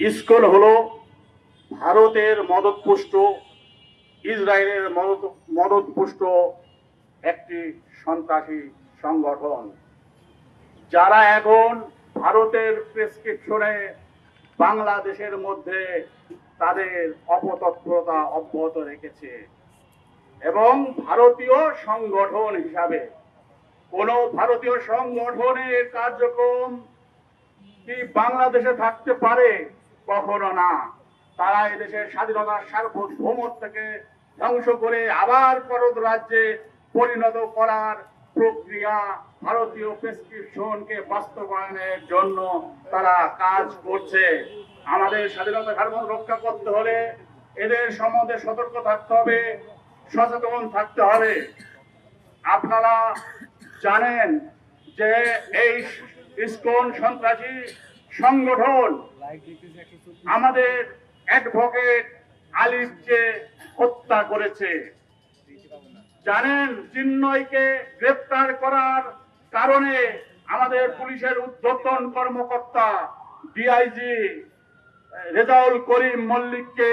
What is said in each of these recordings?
ISKCON হলো ভারতের মদতপুষ্ট, ইসরায়েলের মদত, মদতপুষ্ট একটি সন্ত্রাসী সংগঠন। যারা এখন ভারতের প্রেসক্রিপশনে বাংলাদেশের মধ্যে তাদের অপতৎপরতা অব্যাহত রেখেছে এবং ভারতীয় সংগঠন হিসাবে কোন ভারতীয় সংগঠনের কার্যক্রম কি বাংলাদেশে থাকতে পারে? কখনো না। তারা এদেশের স্বাধীনতার সার্বভৌমত্বকে ধ্বংস করে আবার পরদ রাজ্যে পরিণত করার প্রক্রিয়া ভারতীয় প্রেসক্রিপশনকে বাস্তবায়নের জন্য তারা কাজ করছে। আমাদের স্বাধীনতা সার্বভৌম রক্ষা করতে হলে এদের সম্বন্ধে সতর্ক থাকতে হবে, সচেতন থাকতে হবে। আপনারা জানেন যে এই ইসকন সন্ত্রাসী সংগঠন। আমাদের অ্যাডভোকেট আলিফকে হত্যা করেছে জানেন চিন্ময়কে গ্রেপ্তার করার কারণে আমাদের পুলিশের উদ্বোধন কর্মকর্তা ডিআইজি রেজাউল করিম মল্লিককে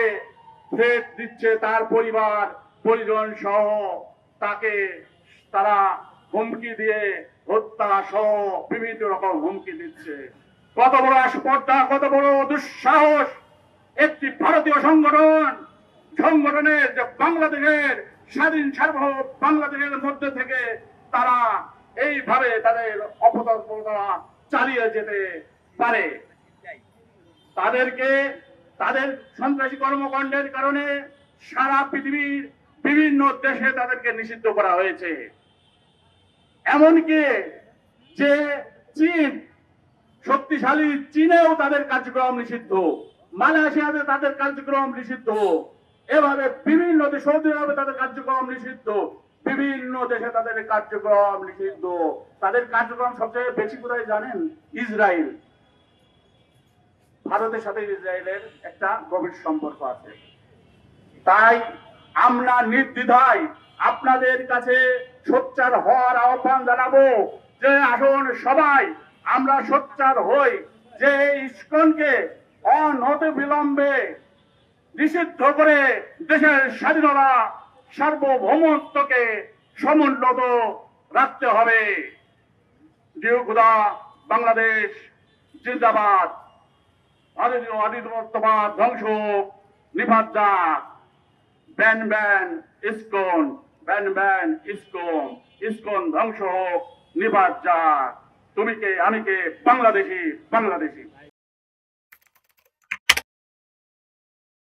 ফেরত দিচ্ছে তার পরিবার পরিজন সহ তাকে তারা হুমকি দিয়ে হত্যা সহ বিভিন্ন রকম হুমকি দিচ্ছে। কত বড় স্পর্ধা, কত বড় দুঃসাহস। একটি ভারতীয় সংগঠন, সংগঠনের যে বাংলাদেশের স্বাধীন সার্বভৌম বাংলাদেশের মধ্যে থেকে তারা এইভাবে তাদের অপতৎপরতা চালিয়ে যেতে পারে। তাদেরকে, তাদের সন্ত্রাসী কর্মকাণ্ডের কারণে সারা পৃথিবীর বিভিন্ন দেশে তাদেরকে নিষিদ্ধ করা হয়েছে। এমনকি যে চীন শক্তিশালী চীনেও তাদের কার্যক্রম নিষিদ্ধ। মালয়েশিয়াতে তাদের কার্যক্রম নিষিদ্ধ। এভাবে বিভিন্ন দেশ, সৌদি আরবে তাদের কার্যক্রম নিষিদ্ধ। বিভিন্ন দেশে তাদের কার্যক্রম নিষিদ্ধ। তাদের কার্যক্রম সবচেয়ে বেশি কোথায় জানেন? ইসরায়েল। ভারতের সাথে ইসরায়েলের একটা গভীর সম্পর্ক আছে। তাই আমরা নির্দ্বিধায় আপনাদের কাছে সোচ্চার হওয়ার আহ্বান জানাব যে আসুন সবাই আমরা সোচ্চার হই যে ইস্কনকে অনতি বিলম্বে নিষিদ্ধ করে দেশের স্বাধীনতা সার্বভৌমত্বকে সমুন্নত রাখতে হবে। বাংলাদেশ, জিন্দাবাদ। আদিত্য আদিত্যবাদ ধ্বংস, নিপাত যাক। Ban ban, ISKCON, ban ban, ISKCON. ISKCON ধ্বংস হোক, নিপাত যাক। তুমি কে? আমি কে? বাংলাদেশি বাংলাদেশি।